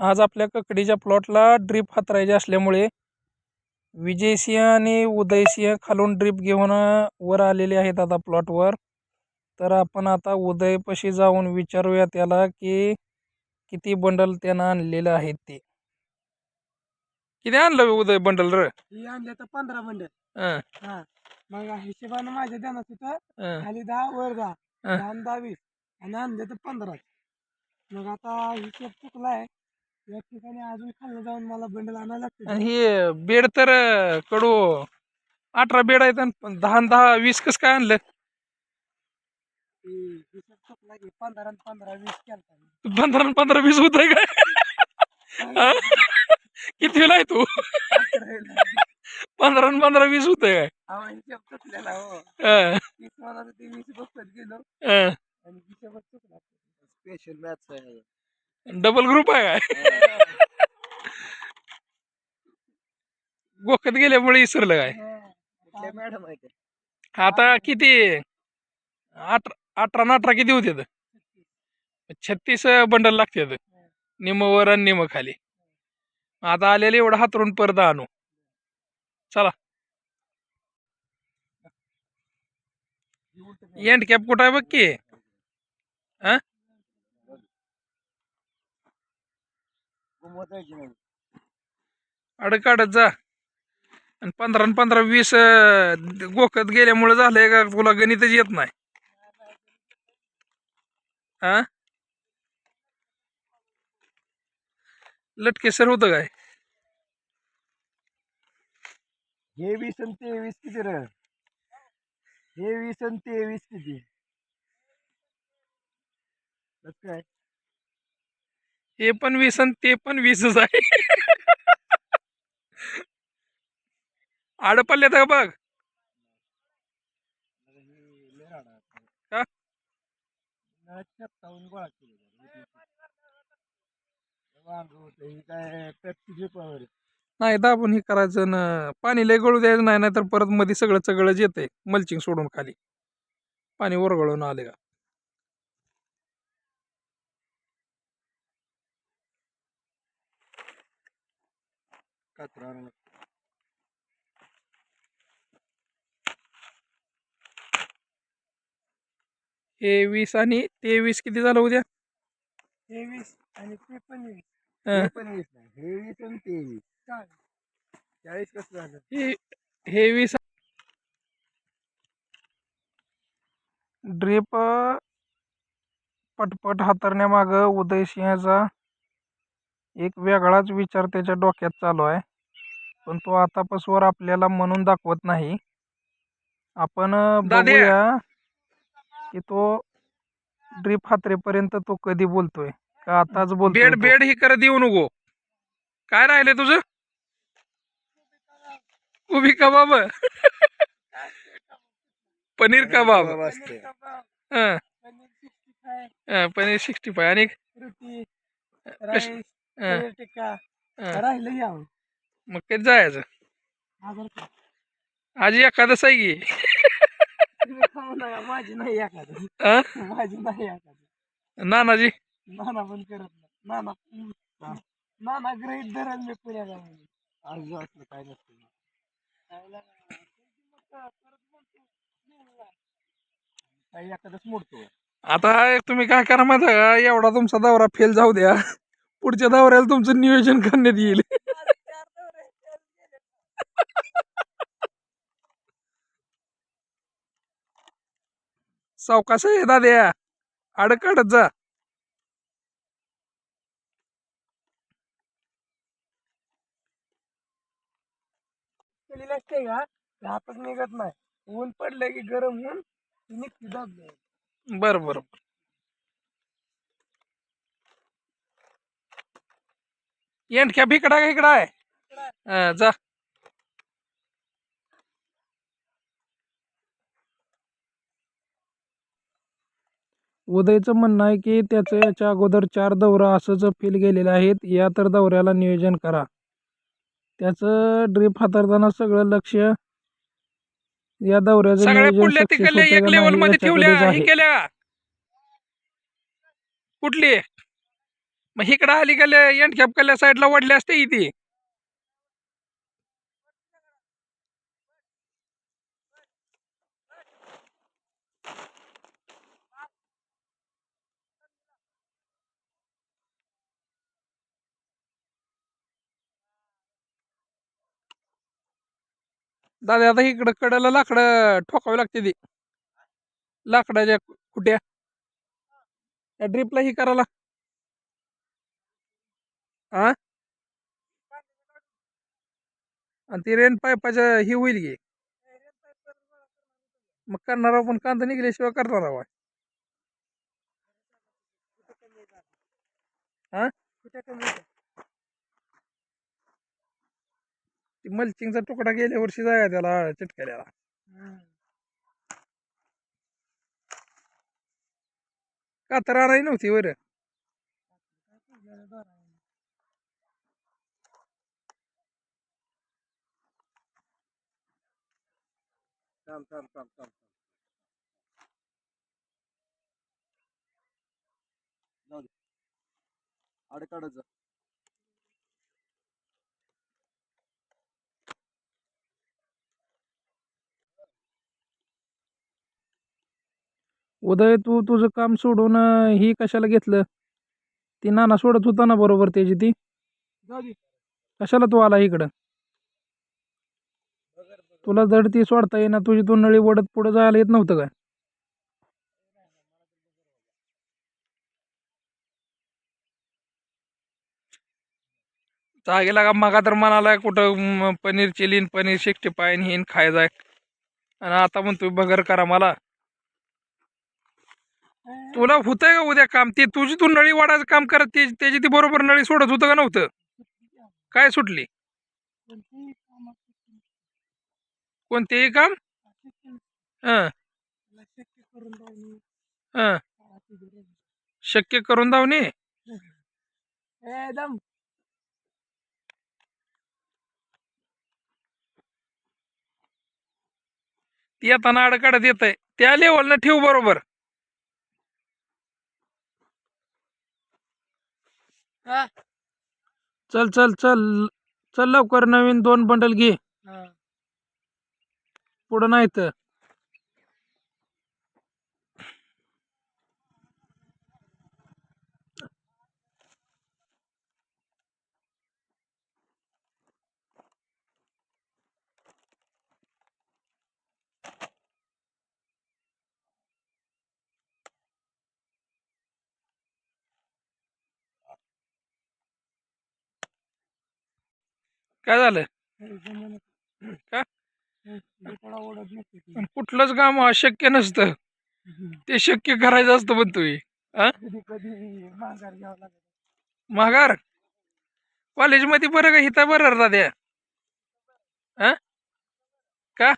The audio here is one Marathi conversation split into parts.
आज आपल्या ककडीच्या प्लॉटला ड्रीप हातरायचे असल्यामुळे विजयसिंह आणि उदयसिंह खालून ड्रीप घेऊन वर आलेले आहेत आता प्लॉटवर तर आपण आता उदयपाशी जाऊन विचारूया त्याला की किती बंडल त्यानं आणलेलं आहेत ते. किती आणलं उदय बंडल र? ही आणले तर पंधरा बंडल हं, हा. मग हिशोबानं माझ्या ध्यानात होतं हं, खाली दहा वर दहा. हं. दहा आणि दहा वीस. आणि आणले तर पंधरा मग आता हिशोब चुकलाय. या ठिकाणी अजून खाल्लं जाऊन मला बंडल आणायला लागते आणि हे बेड तर अ, कडू अठरा बेड आहेत आणि दहा दहा वीस कसं काय आणलं पंधरा आणि पंधरा वीस केलता. पंधरा वीस होत आहे काय? किती वेळ आहे तू? पंधरा पंधरा वीस होत आहे हा हिशोब चुकलेला हो. काय वीस मला ते वीस बसत गेलो. हं, आणि हिशोबच चुकला. स्पेशल मॅथ्स आहे. डबल ग्रुप आहे काय? गोखत गेल्यामुळे इसरलं काय? मॅडम आहे आता किती? अठरा अठरा आणि अठरा किती होते छत्तीस बंडल लागतात निम वर आणि निम खाली. आता आलेले एवढं हातरून परत आणू. चला. एंड कॅप कुठं आहे बघ की? हा? अडक काढत जा. आणि पंधरा आणि पंधरा वीस गोखत गेल्यामुळे झालंय का तुला गणितच येत नाही? हा लटके सर होतं काय? हे वीस आणि तेवीस किती र? हे वीस आणि तेवीस किती? काय हे पण वीस आणि ते पण वीसच आहे. आडपल्ल्यात का बघ. का? हे नाही दाबून हे करायचं ना पाणी लय गळू द्यायचं नाही नाहीतर परत मध्ये सगळं सगळंच येते मल्चिंग सोडून खाली. पाणी वरगळून आले का? कचरा हे वीस आणि तेवीस किती झालं उद्या? तेवीस आणि ते पण वीस हं. पण वीस नाही हे वीस आणि तेवीस. चाळीस कसं झालं? हे हे वीस ड्रीप पटपट हातरण्यामागं उदयसिंहाचा एक वेगळाच विचार त्याच्या डोक्यात चालू आहे. पण तो आतापासवर आपल्याला म्हणून दाखवत नाही. आपण. बघूया की तो ड्रीप हातरेपर्यंत तो कधी बोलतोय? का आताच बोलतोय बेड? बेड ही करत येऊ नको. काय राहिले तुझं? उभी कबाब. पनीर कबाब. असते हं, पनीर सिक्स्टी फाय. हं, पनीर सिक्स्टी फाय आणि. राहिलं मग कधी जायचं? आज एखादं आहे की? नका माझी नाही एखादं हं? माझी नाही एखादं नानाजी? नाना पण करत नाही. नाना. नाना गृहित धरण मी पुण्याला आज असलं काय नसतं. काही एखादंच मोडतो आता तुम्ही काय करा माहिती आहे का? एवढा तुमचा दौरा फेल जाऊ द्या. पुढच्या दौऱ्याला तुमचं नियोजन करण्यात येईल. सावकाश आहे दाद्या अडकडत जा. केलेली असते का? हातच निघत नाही. ऊन पडलं की गरम होऊन निघते दाबले बरं बरं. एंडक्या भिकडा का इकडं आहे? जा. उदयचं म्हणणं आहे की त्याचं याच्या अगोदर चार दौरा असंच फेल गेलेले आहेत. या तर दौऱ्याला नियोजन करा. त्याचं ड्रीप हाताळताना सगळं लक्ष या दौऱ्याचं सगळ्या नियोजन पुढल्या success तिकडल्या होतंय एक का लेवल नाही मध्ये ठेवल्या याच्याकडेच हे आहे. केल्या. कुठली? मग इकडं आली का एंडकॅप कल्या साईडला वडले असते इथे. दादा आता इकडं कड्याला लाकडं ठोकावी लागते ती. लाकडाच्या कुट्या. या ड्रिपला ही करायला. हा आणि ती रेन पायपाच्या ही होईल की. मग करणार पण कांदा निघल्याशिवाय करणार हवा हा? कुठे कमी होतं? ती मल्चिंगचा तुकडा गेल्या वर्षी जाय त्याला चिटकायला हम्म. कातर आणाय नव्हती आहे. थांब थांब थांब थांब जाऊ दे अडकाडच जा उदय तू तुझं काम सोडून ही कशाला घेतलं? ती नाना सोडत होता ना बरोबर त्याची ती. कशाला तू आला इकडं? तुला जड ती सोडता येईना तुझी तू नळी वडत पुढं जायला येत नव्हतं का जागेला का मागा तर म्हणाला कुठं पनीर चिलीन पनीर शिक्टी पायन हिन खाय जाय आणि आता म्हणतोय बगर करा मला. तुला होतंय का उद्या काम? ते तुझी तू नळी वाढायचं काम करत ते- त्याची ती बरोबर नळी सोडत होतं का नव्हतं? काय सुटली? कोणतीही कामं? शक्य- हं. करून द्यावी हं. काळाची गरज आहे. शक्य करून दावणे ए, दम. ती आता नाड काढत येत आहे त्या लेवलनं ठेव बरोबर. हा. चल चल चल. चल लवकर नवीन दोन बंडल घे. हा. पुढं नाही तर. काय झालं. का? आणि कुठलंच काम अशक्य नसतं. ते शक्य करायचं असतं घ्यावं लागत माघार? कॉलेजमध्ये बरं का हिता बरं हा का?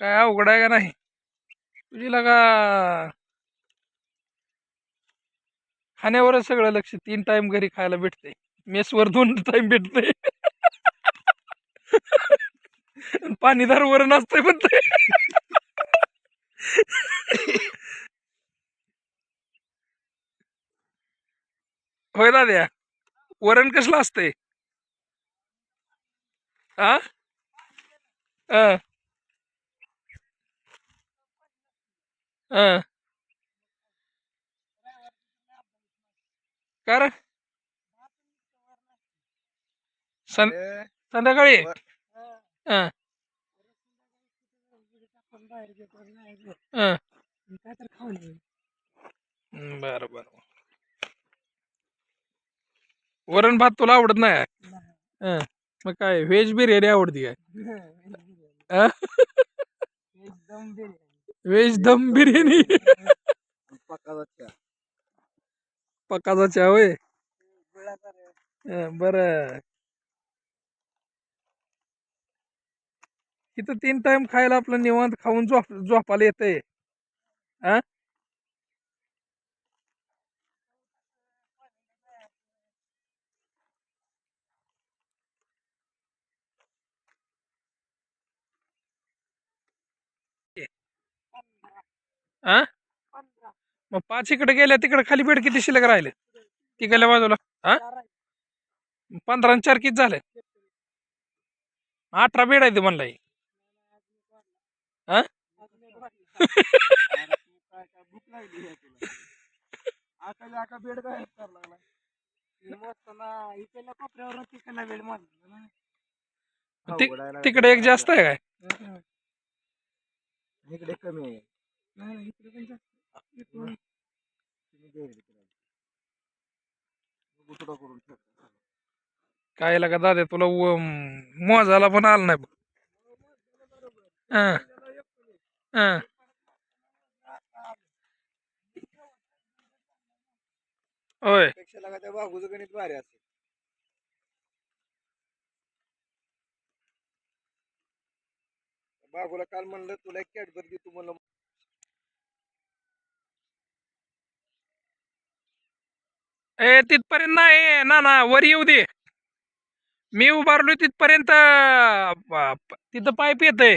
काय अवघड आहे का नाही? तुझी लगा खाण्यावरच सगळं लक्ष. तीन टाइम घरी खायला भेटते मेसवर दोन टाइम भेटते पाणीदार वरण नसतंय म्हणते होय दाद्या. वरण कसलं असतंय? हा हा का रे? सं- ए, संध्याकाळी हा. हा. बरं बरं वरण भात तुला आवडत नाही. हा. मग काय व्हेज बिर्याणी आवडती काय व्हेज दम बिर्याणी पकाचा चहा होय? बरं. इथं तीन टाइम खायला आपलं निवांत खाऊन झोप झोपायला येतंय. हा हा पंधरा. मग पाच इकडे गेल्या तिकडे खाली बेड किती शिल्लक राहिले? तिकडल्या बाजूला. हा? पंधरा चार किती झाले? अठरा बेड आहे ते म्हणला हा? एक तिकडे एक जास्त आहे काय? इकडे कमी आहे. काय लागा दादा तुला मोजायला पण आलं नाही बघ. हं. होय गणित भारी असेल बागूला काल म्हणलं तुला एक कॅडबर देतो म्हणलं ए तिथपर्यंत नाही. ना ना वर येऊ दे. मी उभारलो तिथपर्यंत. तिथं पाईप येतंय.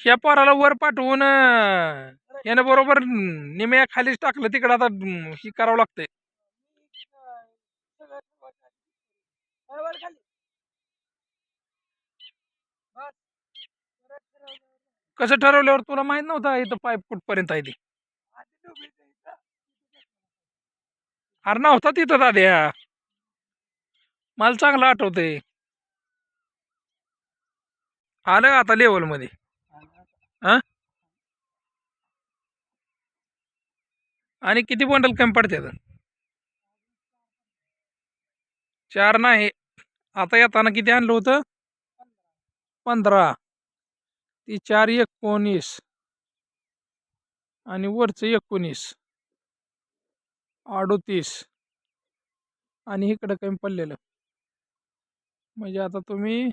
ह्या पोराला वर पाठवून अं, यानं बरोबर निम्या खालीच टाकलं. तिकडं आता ही करावं लागतंय. कसं ठरवल्यावर तुला माहीत नव्हतं इथं पाईप कुठपर्यंत आहे ती आधी डोबीचं इथं. अरे नव्हता तिथं दाद्या. मला चांगलं आठवतंय. आलं आता लेवलमध्ये? आणि किती बंडल कमी पडतात चार नाही. आता येताना किती आणलं होतं? पंधरा. ती चार एकोणीस. आणि वरचं एकोणीस. अडोतीस. आणि इकडं कमी पडलेलं. म्हणजे आता तुम्ही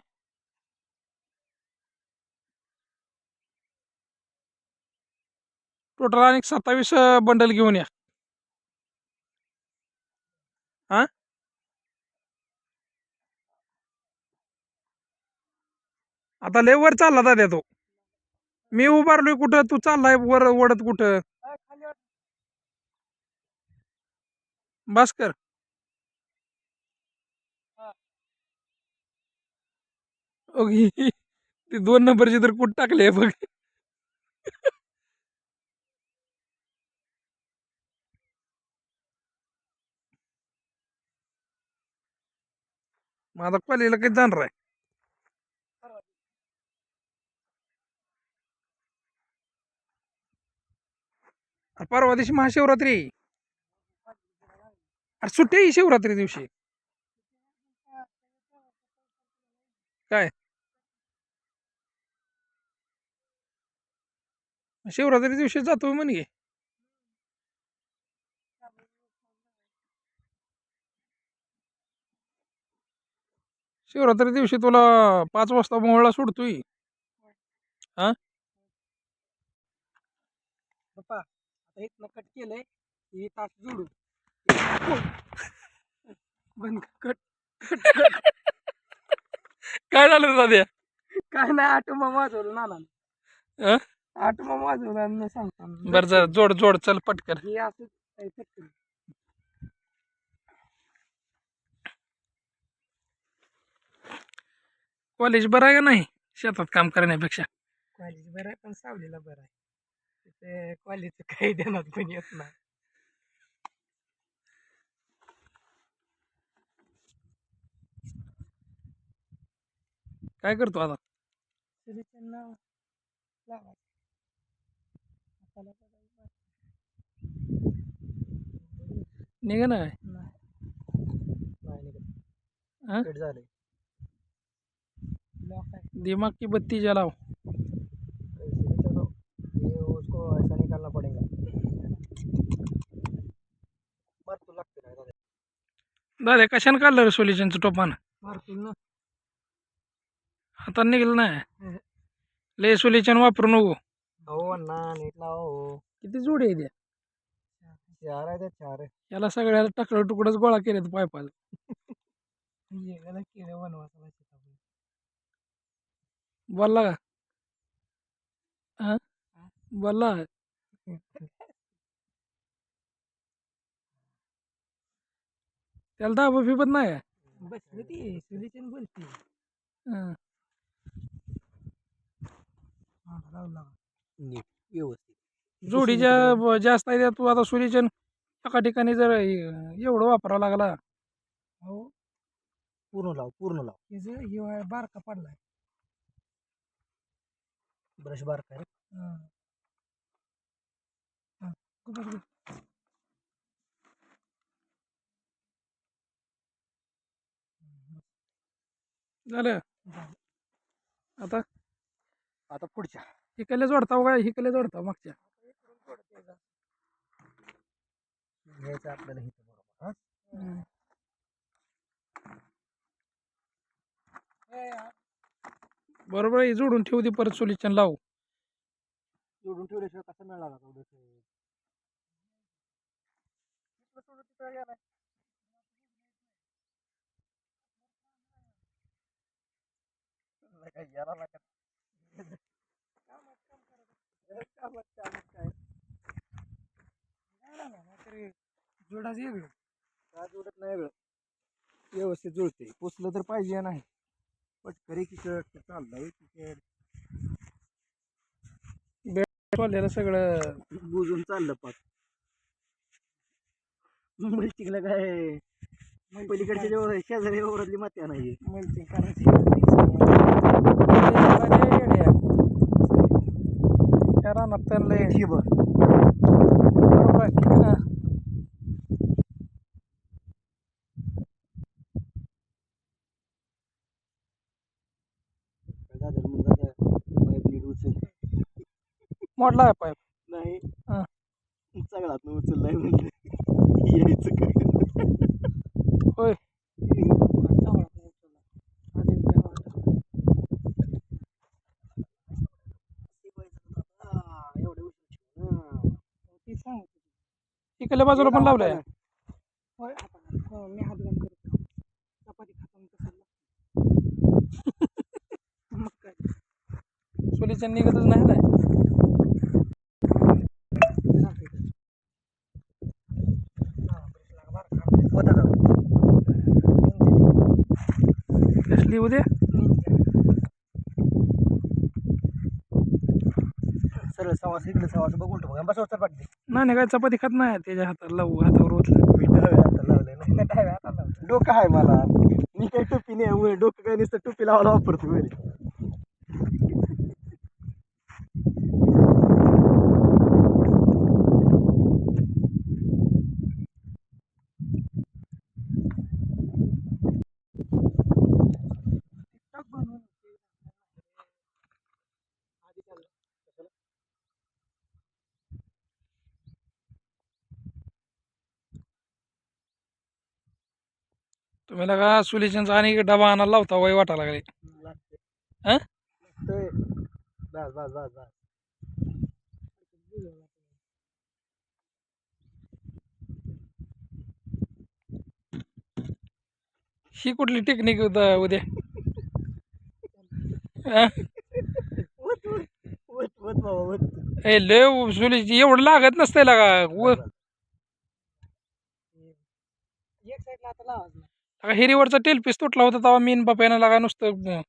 टोटल आणि सत्तावीस बंडल घेऊन या. हा आता लय वर चालला दादा तो. मी उभारलोय कुठं? तू चाललाय वर ओढत कुठं काय खाली वाट- बस कर ओके ते दोन नंबरची तर कुठं टाकले बघ. माझा कॉलेजला कधी जाणार आहे? परवा दिवशी महाशिवरात्री. अरे सुट्टी आहे शिवरात्री दिवशी. काय? शिवरात्री दिवशी जातो म्हणे. शिवरात्री दिवशी तुला पाच वाजता मोहळा सोडतोय. पप्पा आता इथनं कट केलंय ही तास जोडू. बंद कट काय झालं दाद्या काय नाही आटोमा वाजवलं ना अं? आटोमा वाजवला सांगता. बरं जरा जोड जोड चल पटकन हे असं पटकन. कॉलेज बरं आहे का नाही? शेतात काम करण्यापेक्षा. कॉलेज बरं आहे पण सावलीला बरं आहे. तिथे कॉलेजचं काही देण्यात पण येत नाही. काय करतो आता. निघ ना. हाँ? दिमाग की बत्ती जलाओ ये उसको ऐसा निकालना पड़ेगा दादा. कशाने काढलं रे सोल्युशनचं टोपानं मारतो ना. हातात निघलं नाही हम्म. लय सोल्युशन वापरू नको. हो अण्णा नीट लावा हो. किती जोडी आहे त्या? चार आहे त्या चार याला सगळ्याला टकलं तुकडच गोळा केले पायपाला. येगाला केलं वनवासाला शेतामध्ये बोलला का? बोला त्याला दाबा फिबत नाही आहे. बसली ती सुलीचीन बोलती. हं. नीट व्यवस्थित. जोडीच्या ब- जास्त आहे तू आता सूर्यचन एका ठिकाणी जर ए- एवढं वापरावं लागला. हो. पूर्ण लाव पूर्ण लाव. ह्यो आहे बारका पडलाय. ब्रश बार काय हा. हा, गप्प बस, गप्प. झालं. झालं. आता? आता पुढच्या. हिकडल्या जोडताव काय हिकडल्या जोडताव मागच्या. घ्यायचं आपल्याला बरोबर हा. बरोबर आहे जोडून ठेवू दे परत सोल्युशन लावू. जोडून ठेवल्याशिवाय कसं मिळाला का उद्या नाहीतरी जोडाच वेगळं. का जोडत नाही वेळ व्यवस्थित जुळते पुसलं तर पाहिजे नाही. पटकरी तिकड चाललंय तिकड सोल्याला सगळं बुजून चाललं पाक. मल्टिकला काय? पलीकडच्या जेव्हा शेजारी ओरडली मात्या नाही मल्चिंग करायची त्या रानात त्यांना लय- ठिबक बरोबर आहे. दादा मग दादा पाईप नीट उचल मोडला आहे पाईप नाही. सगळ्यात उचललाय म्हणलं यायचं काय होय एवढे उचल ती सांग इकडल्या बाजूला पण लावलंय. होय हो, मी हात घालून करतो. चपाती खाताना तसं मग काय? सोल्युशन निघतच नाही ना. कसली उद्या? सवास इकडे सवास बघून ठेव. बस होतं पाठी नाही नाही काय चपाती खात नाही त्याच्या हाताला लावू हातावर ओतलं. मी डाव्या हाताला लावलंय ना. डाव्या हाताला. डोकं आहे मला. मी काही टोपी नाही डोकं काय नुसतं टोपी लावायला वापरतो घरी तुम्ही लगा सोल्युशनचा आणि एक डबा आणायला लावता वय वाटा लागले. हं? ही कुठली टेक्निक उद्या? हं? सोल्युशन एवढं लागत नसतंय लागा. एक साईडला आता लावायचं. लागा हिरीवरचा तेल पीस तुटला होता तेव्हा मीन बाप्यानं लागा नुसतं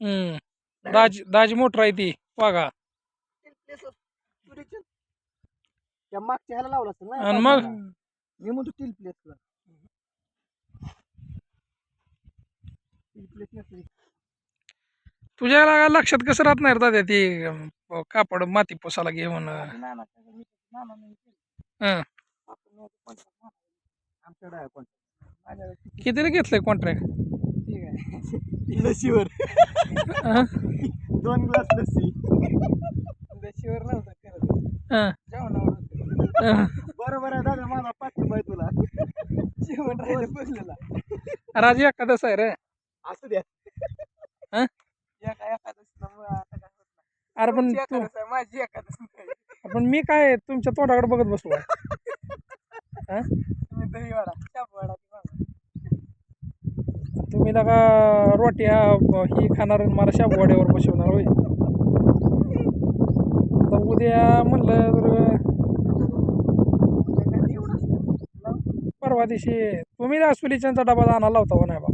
हम्म. दाजी दाजी मोटर आहे ती मागच्या ह्याला लावलं असेल ना आणि मग मी म्हणतो स्टील प्लेट नसली तुझ्या लागा लक्षात कसं राहत नाही रे दादा ती कापड माती नाना नाना नाही हं. आमच्याकडे आहे कितीला घेतलंय कॉन्ट्रॅक्ट ठीक आहे. लसीवर दोन ग्लास लसी शिवर नव्हतं करत जेवणावर होतं. बरोबर आहे दादा माझा पाठिंबा आहे तुला. जेवण राहिलं बसलेला राजी एखादच आहे रे. असू द्या. एका नाही. अरे पण माझी नाही. पण मी काय तुमच्या तोंडाकडे बघत बसलो मागा. तुम्ही लगा रोट्या ब- ही खाणार आणि मला शाबूवाड्यावर बसवणार होय. आता उद्या म्हणलं तर परवा दिवशी तुम्ही अस्वलीच्यांचा डबा आणायला लावता का नाही बा?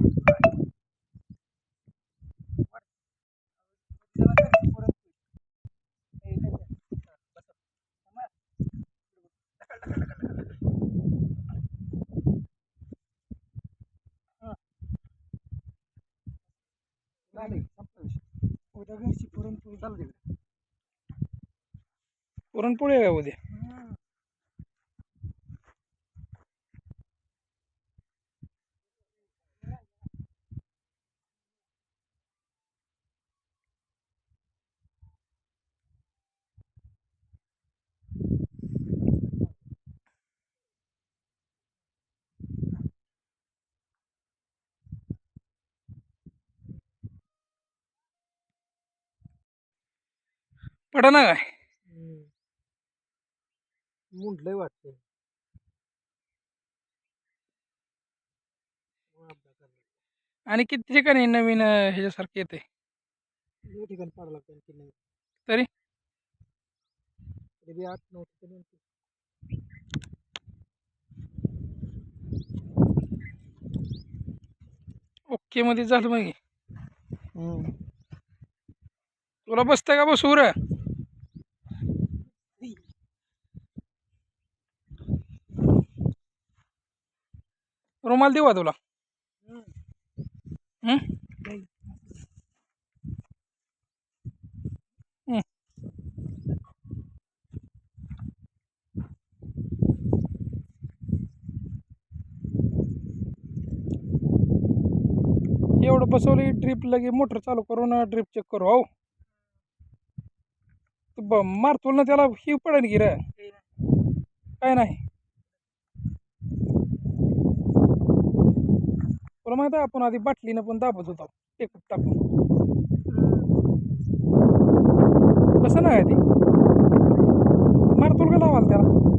झाले संपला विषय. उद्या घरची पुरणपोळी चालू तिकडे पुरणपोळी आहे का उद्या पडा ना काय मुंडलंय वाटतं आणि किती ठिकाणी नवीन ह्याच्यासारखे येते ठिकाणी पाडावं लागतं तरी? आठ नऊ ठिकाणी. ओके मध्ये झालं मग. तुला बसतं का बसू रुमाल देऊ तुला. एवढं बसवली ड्रीप लगे मोटर चालू करून ड्रीप चेक करू हो. तू ब मारतो ना त्याला ही पडेल की रे. काय नाही. तुला माहीत आहे आपण आधी बाटलीनं पण दाबत होतो. टेकअप टाकून कसं नाही ती मारतोल का लावाल त्याला?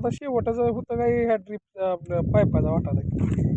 आता शेवटाचं होतं काही ह्या ड्रीपचा आपलं पायपाचा वाटा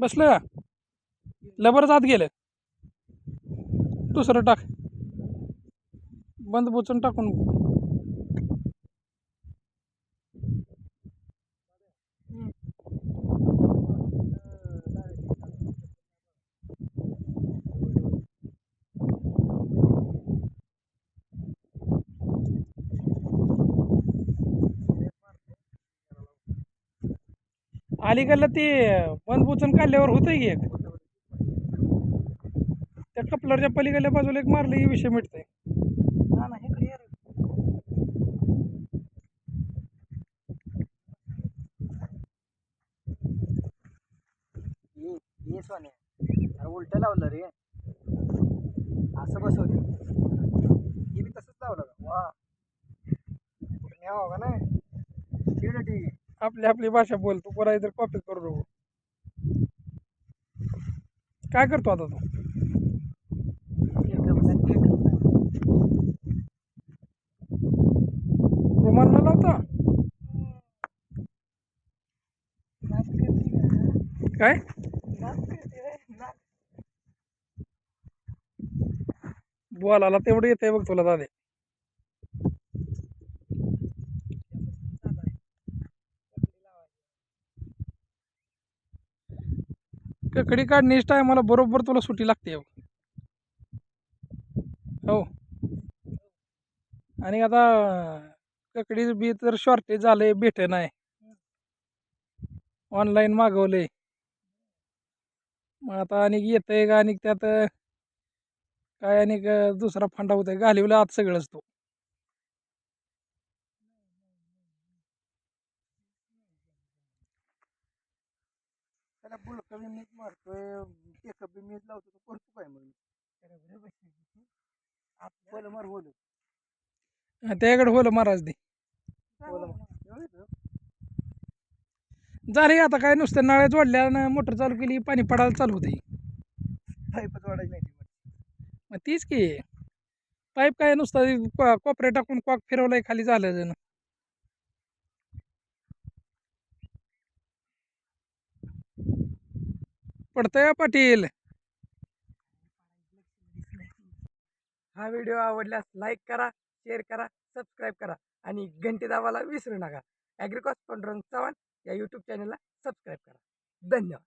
बसलं का? लबरच आत गेलं. दुसरं टाक. बंद बुचून टाकून अलीकडला ते बंद बुचून काढल्यावर होतंय की एक? त्या कपलरच्या पलीकडल्या बाजूला एक मारलं की विषय मिटतंय. ना सोने. उलट लावलं रे असं बसवते हे बी तसंच लावलं का वा कुठं न्यावं का नाही ठीक आहे ठीक आहे आपली आपली भाषा बोल तू कोणा इतर कॉपी करू नको. काय करतो आता तू? रुमाल न लावता? काय? बोलायला तेवढं येतंय बघ तुला दादे. ककडी काढण्याची टायमाला बरोबर तुला सुट्टी लागते हो. आणि आता ककडी बी तर शॉर्टेज झालंय भेटे नाही. ऑनलाईन मागवले मग आता आणि येतंय का? आणि त्यात काय आणि दुसरा फंडा होतोय. घालिवला आत सगळंच तो. त्याला बुल कमी मीच मारतोय टेकअप बी मीच लावतो तो करतो काय मग आपलं मार बोल त्याकडे होलं महाराज दे. झाले आता काय नुसतं नळ्या जोडल्या मोटर चालू केली पाणी पडायला चालू होते पाईपच वाढायची नाही ती. मग तीच की. पाईप काय नुसतं को- कोपऱ्या टाकून कॉक फिरवलंय खाली झालं जण. पडतंय हो पाटील. हा व्हिडिओ आवडल्यास लाईक करा शेअर करा सबस्क्राईब करा आणि घंटी दाबायला विसरू नका. ॲग्रिकॉस पंडुरंग चव्हाण या यूट्यूब चॅनलला सबस्क्राईब करा. धन्यवाद.